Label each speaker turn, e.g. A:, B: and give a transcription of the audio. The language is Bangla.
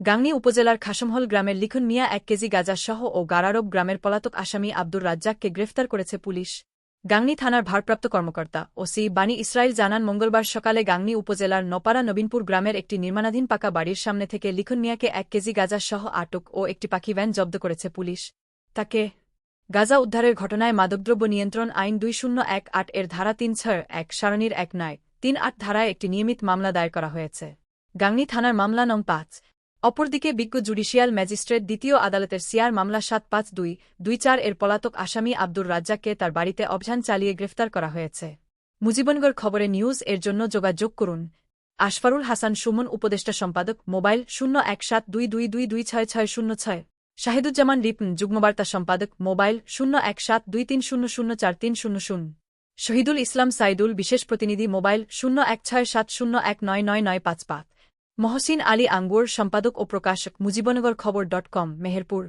A: গাংনী উপজেলার খাসমহল গ্রামের লিখন মিয়া এক কেজি গাঁজাসহ ও গারারব গ্রামের পলাতক আসামি আব্দুর রাজ্জাককে গ্রেফতার করেছে পুলিশ। গাংনী থানার ভারপ্রাপ্ত কর্মকর্তা ওসি বাণী ইসরায়েল জানান মঙ্গলবার সকালে গাংনী উপজেলার নপাড়া নবীনপুর গ্রামের একটি নির্মাণাধীন পাকা বাড়ির সামনে থেকে লিখন মিয়াকে এক কেজি গাঁজাসহ আটক ও একটি পাখি ভ্যান জব্দ করেছে পুলিশ। তাকে গাজা উদ্ধারের ঘটনায় মাদকদ্রব্য নিয়ন্ত্রণ আইন দুই শূন্য এক আট এর ধারা তিন ছয় এক সারণীর এক নয় তিন আট ধারায় একটি নিয়মিত মামলা দায়ের করা হয়েছে। গাংনী থানার মামলা নং পাঁচ অপরদিকে বিজ্ঞ জুডিশিয়াল ম্যাজিস্ট্রেট দ্বিতীয় আদালতের সিয়ার মামলা সাত পাঁচ দুই দুই চার এর পলাতক আসামি আব্দুর রাজ্জাককে তার বাড়িতে অভিযান চালিয়ে গ্রেফতার করা হয়েছে। মুজিবনগর খবরে নিউজ এর জন্য যোগাযোগ করুন। আশফারুল হাসান সুমন, উপদেষ্টা সম্পাদক, মোবাইল শূন্য এক সাত দুই দুই দুই দুই ছয় ছয় শূন্য ছয়। শাহিদুজ্জামান রিপন, যুগ্মবার্তা সম্পাদক, মোবাইল শূন্য এক সাত দুই তিন শূন্য শূন্য চার তিন শূন্য শূন্য। শহীদুল ইসলাম সাইদুল, বিশেষ প্রতিনিধি, মোবাইল শূন্য এক ছয় সাত শূন্য এক নয় নয় নয় পাঁচ পাঁচ। মহসিন আলী আঙ্গুর সম্পাদক ও প্রকাশক মুজিবনগর খবর ডট কম মেহেরপুর